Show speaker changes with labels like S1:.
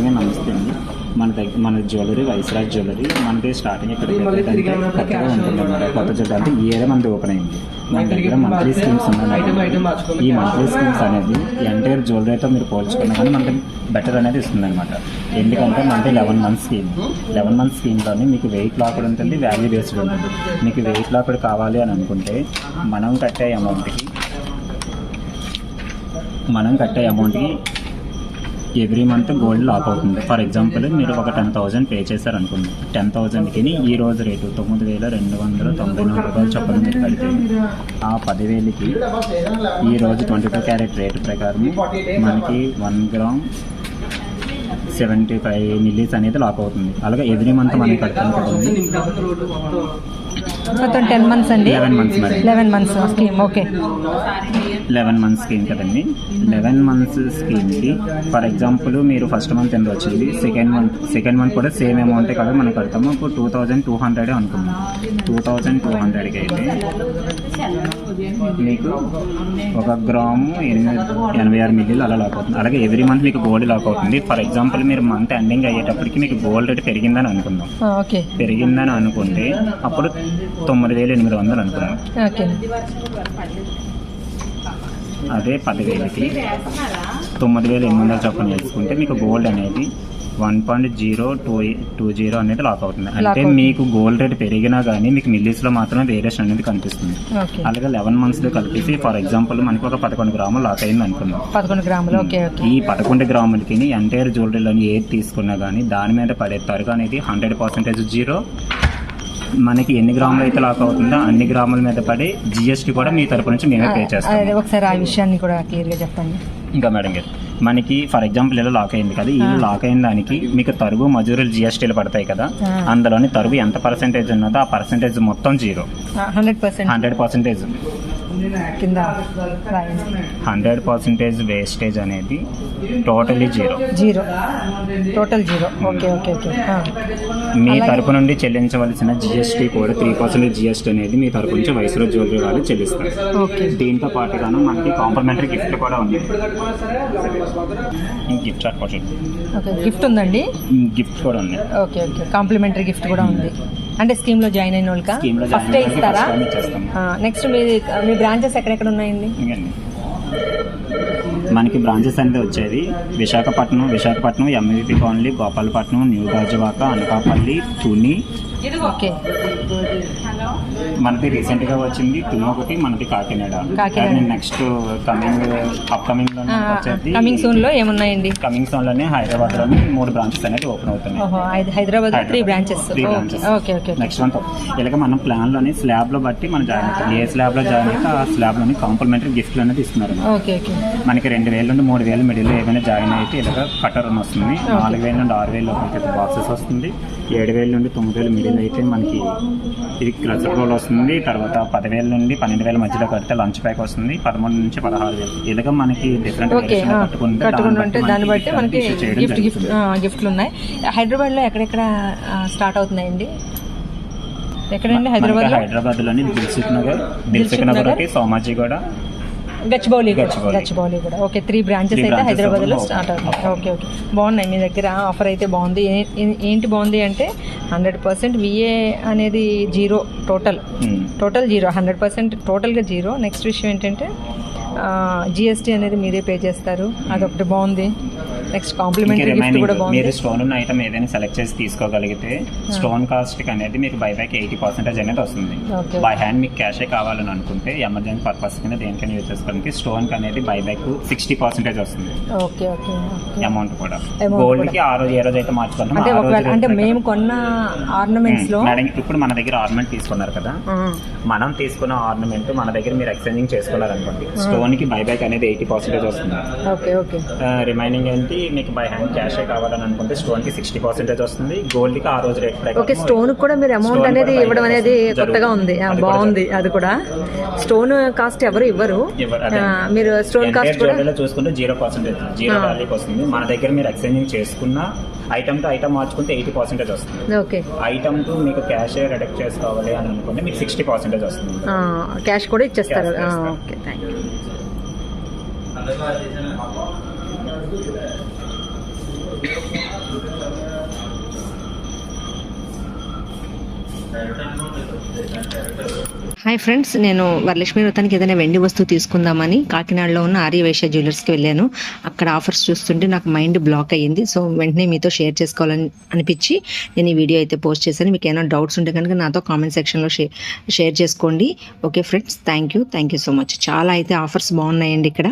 S1: ముందుగా నమస్తే అండి. మన దగ్గర మన జ్యువెలరీ వైస్రాజ్ జ్యువెలరీ మనది స్టార్టింగ్ ఇక్కడ కొత్తగా ఉంటుంది అన్నమాట. కొత్త జ్యువెలరీ అంటే ఈ ఇయర్ మనది ఓపెన్ అయింది. మన దగ్గర మంత్లీ స్కీమ్స్ ఉన్నాయి ఈ మంత్లీ స్కీమ్స్ అనేది ఎంటైర్ జ్యువెలరీతో మీరు పోల్చుకున్నా కానీ మనకి బెటర్ అనేది ఇస్తుంది అనమాట ఎందుకంటే మనకి eleven months scheme eleven months స్కీమ్లోని మీకు వెయిట్ లాక్డ్ ఉంటుంది వాల్యూ బేస్డ్ ఉంటుంది. మీకు వెయిట్ లాక్డ్ కావాలి అని అనుకుంటే మనం కట్టే అమౌంట్కి మనం కట్టే అమౌంట్కి ఎవ్రీ మంత్ గోల్డ్ లాక్ అవుతుంది. ఫర్ ఎగ్జాంపుల్ మీరు ఒక టెన్ థౌసండ్ పే చేశారు అనుకోండి టెన్ థౌసండ్కి ఈ రోజు రేటు తొమ్మిది వేల రెండు వందల తొంభై నాలుగు రూపాయలు చొప్పున మీరు కడితే ఆ పదివేలకి ఈ రోజు ట్వంటీ టూ క్యారెట్ రేటు ప్రకారం మనకి one gram seventy five millis అనేది లాక్ అవుతుంది. అలాగే ఎవ్రీ మంత్ మనం కడతాం కదండి
S2: మొత్తం టెన్ మంత్స్ అండి.
S1: లెవెన్ మంత్స్ మరి.
S2: Eleven months scheme okay
S1: eleven months scheme కదండి. లెవెన్ మంత్స్ స్కీమ్కి ఫర్ ఎగ్జాంపుల్ మీరు ఫస్ట్ మంత్ ఎంత వచ్చింది? సెకండ్ మంత్ సెకండ్ మంత్ కూడా సేమ్ అమౌంటే కదా మనం కడతాము ఇప్పుడు టూ థౌజండ్ టూ హండ్రెడ్ అనుకున్నాం టూ థౌజండ్ టూ హండ్రెడ్కి అయితే మీకు ఒక గ్రాము ఎనిమిది ఎనభై ఆరు మిల్లీలు అలా లాక్ అవుతుంది. అలాగే ఎవ్రీ మంత్ మీకు గోల్డ్ లాక్ అవుతుంది. ఫర్ ఎగ్జాంపుల్ మీరు మంత్ ఎండింగ్ అయ్యేటప్పటికి మీకు గోల్డ్ రేట్ పెరిగిందని అనుకుందాం.
S2: ఓకే
S1: పెరిగిందని అనుకుంటే అప్పుడు తొమ్మిది వేలు ఎనిమిది వందలు అనుకున్నాం.
S2: ఓకే
S1: అదే పదివేలకి. తొమ్మిది వేలు ఎనిమిది వందల చొప్పున వేసుకుంటే మీకు గోల్డ్ అనేది one point zero two two zero అనేది లాక్ అవుతుంది. అంటే. మీకు గోల్డ్ రేట్ పెరిగినా కానీ మీకు మిల్లీస్లో మాత్రమే వేరియేషన్ అనేది కనిపిస్తుంది.
S2: ఓకే.
S1: అలాగే లెవెన్ మంత్స్లో కలిపి ఫర్ ఎగ్జాంపుల్ మనకి ఒక పదకొండు గ్రాములు లాక్ అయింది అనుకుందాం.
S2: పదకొండు గ్రాములు ఓకే ఓకే.
S1: ఈ పదకొండు గ్రాములకి ఎంటైర్ జ్యువెలరీలోని ఏది తీసుకున్నా కానీ దాని మీద పడే తరుగు అనేది హండ్రెడ్ పర్సెంటేజ్ జీరో మనకి ఎన్ని గ్రాములు అయితే లాక్ అవుతుందో అన్ని గ్రాముల మీద పడి జిఎస్టీ కూడా మీ తరపు నుంచి మేమే పే చేస్తాం
S2: ఒకసారి ఆ విషయాన్ని కూడా క్లియర్గా చెప్పండి.
S1: ఇంకా మేడం గారు మనకి ఫర్ ఎగ్జాంపుల్ ఇలా లాక్ అయింది కదా ఈ లాక్ అయిన దానికి మీకు తరుగు మజూరీలు జిఎస్టీలు పడతాయి కదా. అందులోని తరుగు ఎంత పర్సెంటేజ్ ఉన్నదో ఆ పర్సెంటేజ్ మొత్తం zero
S2: hundred percent
S1: hundred percentage
S2: కింద
S1: హండ్రెడ్ పర్సెంటేజ్ వేస్టేజ్ అనేది totally zero.
S2: Zero. Total zero. Okay okay okay.
S1: మీ తరపు నుండి చెల్లించవలసిన జిఎస్టీ కూడా త్రీ పర్సెంటేజ్ జిఎస్టీ అనేది మీ తరపు నుంచి వైస్రో జ్యువెలరీ వాళ్ళు చెల్లిస్తారు.
S2: ఓకే.
S1: దీంతో పాటుగాను మనకి కాంప్లిమెంటరీ గిఫ్ట్ కూడా ఉంది గిఫ్ట్
S2: ఓకే గిఫ్ట్ ఉందండి?
S1: గిఫ్ట్ కూడా ఉంది
S2: ఓకే ఓకే. కాంప్లిమెంటరీ గిఫ్ట్ కూడా ఉంది. అంటే స్కీమ్లో జాయిన్ అయిన వాళ్ళకా?
S1: స్కీమ్లో
S2: ఫస్ట్ ఇస్తారా? నెక్స్ట్ మీ మీ బ్రాంచెస్ ఎక్కడెక్కడ ఉన్నాయండి?
S1: మనకి బ్రాంచెస్ అనేది వచ్చేది. Visakhapatnam Visakhapatnam MVP colony Gopalapatnam new Gajuwaka Anakapalli Tuni.
S2: Okay.
S1: మనది రీసెంట్గా వచ్చింది తుని ఒకటి మనది కాకినాడ. నెక్స్ట్ కమింగ్ అప్కమింగ్ వచ్చేది.
S2: కమింగ్ సూన్లో ఏమున్నాయండి?
S1: కమింగ్ సోన్లోనే హైదరాబాద్లోని మూడు బ్రాంచెస్ అనేది ఓపెన్ అవుతున్నాయి.
S2: Hyderabad three branches okay okay
S1: next month ఇలాగ మనం ప్లాన్లోని స్లాబ్లో బట్టి మనం జాయిన్ అవుతాం. ఏ స్లాబ్లో జాయిన్ అయితే ఆ స్లాబ్లోని కాంప్లిమెంటరీ గిఫ్ట్లు అనేది ఇస్తున్నారు
S2: ఓకే ఓకే.
S1: మనకి రెండు వేల నుండి మూడు వేల మిడిల్ ఏమైనా జాయిన్ అయితే ఇలాగ కటర్ అని వస్తుంది. నాలుగు వేల నుండి ఆరు వేల బాక్సెస్ వస్తుంది. ఏడు వేల నుండి తొమ్మిది వేల మిడిల్ అయితే మనకి ఇది క్లచర్ రోల్ వస్తుంది. తర్వాత పదివేల నుండి పన్నెండు వేల మధ్యలో కడితే లంచ్ ప్యాక్ వస్తుంది. పదమూడు నుంచి పదహారు వేలు. ఇలాగ మనకి డిఫరెంట్ కట్టుకుంటే
S2: దాన్ని బట్టి మనకి గిఫ్ట్. గిఫ్ట్లు ఉన్నాయి హైదరాబాద్లో ఎక్కడెక్కడ స్టార్ట్ అవుతున్నాయండి? ఎక్కడండి హైదరాబాద్
S1: హైదరాబాద్లోని దిల్సుఖ్ నగర్ దిల్సుఖ్ నగర్ సోమాజిగూడ
S2: గచ్చిబౌలి
S1: గచ్చిబౌలి.
S2: కూడా ఓకే త్రీ బ్రాంచెస్ అయితే
S1: హైదరాబాద్లో
S2: స్టార్ట్.
S1: అవుతాయి
S2: ఓకే ఓకే బాగున్నాయి మీ దగ్గర? ఆఫర్ అయితే బాగుంది. ఏంటి బాగుంది అంటే హండ్రెడ్ పర్సెంట్ విఏ అనేది zero total. Total zero hundred percent టోటల్గా జీరో. నెక్స్ట్ విషయం ఏంటంటే జిఎస్టీ అనేది మీరే పే చేస్తారు. అదొకటి బాగుంది. నెక్స్ట్ కాంప్లిమెంటరీ గిఫ్ట్ కూడా బాగుంది.
S1: మీరు స్టోన్ ఉన్న ఐటమ్ ఏదైనా సెలెక్ట్ చేసి తీసుకోగలిగితే స్టోన్ కాస్ట్ అనేది మీకు బై బ్యాక్ ఎయిటీ పర్సెంటేజ్ అనేది వస్తుంది. బై హ్యాండ్ మీకు క్యాషే కావాలని అనుకుంటే ఎమర్జెన్సీ పర్పస్ కింద దేనికైనా యూజ్ చేసుకోవడానికి స్టోన్కి అనేది బై బ్యాక్ సిక్స్టీ పర్సెంటేజ్ వస్తుంది.
S2: ఓకే ఓకే
S1: అమౌంట్ కూడా. గోల్డ్. కి ఆ రోజు ఏ రోజు అయితే మార్చుకుంటాం
S2: అంటే అంటే మేము కొన్న ఆర్నమెంట్స్లో
S1: మేడం ఇప్పుడు మన దగ్గర ఆర్నమెంట్ తీసుకున్నారు కదా. మనం తీసుకున్న ఆర్నమెంట్ మన దగ్గర మీరు ఎక్స్చేంజింగ్ చేసుకున్నారనుకోండి స్టోన్ కి బై బ్యాక్ అనేది ఎయిటీ పర్సెంటేజ్ వస్తుంది.
S2: Okay okay.
S1: రిమైనింగ్ ఏంటి మీకు బై హ్యాండ్ క్యాష్ కావాలని అనుకుంటే స్టోన్కి సిక్స్టీ పర్సెంటేజ్ వస్తుంది. గోల్డ్కి ఆ రోజు రేట్
S2: ఓకే స్టోన్ కూడా మీరు అమౌంట్ అనేది ఇవ్వడం అనేది. కొత్తగా ఉంది. బాగుంది అది కూడా. స్టోన్ కాస్ట్ ఎవరు ఇవ్వరు. మీరు స్టోన్ కాస్ట్ కూడా
S1: చూసుకుంటే జీరో పర్సెంటేజ్ జీరో. వాల్యూకి వస్తుంది. మన దగ్గర మీరు ఎక్స్చేంజింగ్ చేసుకున్న ఐటమ్ టు ఐటమ్ మార్చుకుంటే ఎయిటీ పర్సెంటేజ్ వస్తుంది.
S2: ఓకే.
S1: ఐటమ్ టు మీకు క్యాష్ రిడక్ట్ చేసుకోవాలి అని అనుకుంటే మీకు సిక్స్టీ పర్సెంటేజ్ వస్తుంది.
S2: క్యాష్ కూడా ఇచ్చేస్తారు. Okay thank you
S3: hi friends నేను వరలక్ష్మి వ్రతానికి ఏదైనా వెండి వస్తువు తీసుకుందామని కాకినాడలో ఉన్న ఆర్యవైశ్య జ్యువెలర్స్కి వెళ్ళాను. అక్కడ ఆఫర్స్ చూస్తుంటే నాకు మైండ్ బ్లాక్ అయ్యింది. సో వెంటనే మీతో షేర్ చేసుకోవాలని అనిపించి నేను ఈ వీడియో అయితే పోస్ట్ చేశాను. మీకు ఏమైనా డౌట్స్ ఉంటే కనుక నాతో కామెంట్ సెక్షన్లో షేర్ చేసుకోండి. Okay friends thank you thank you so much చాలా అయితే ఆఫర్స్ బాగున్నాయండి ఇక్కడ.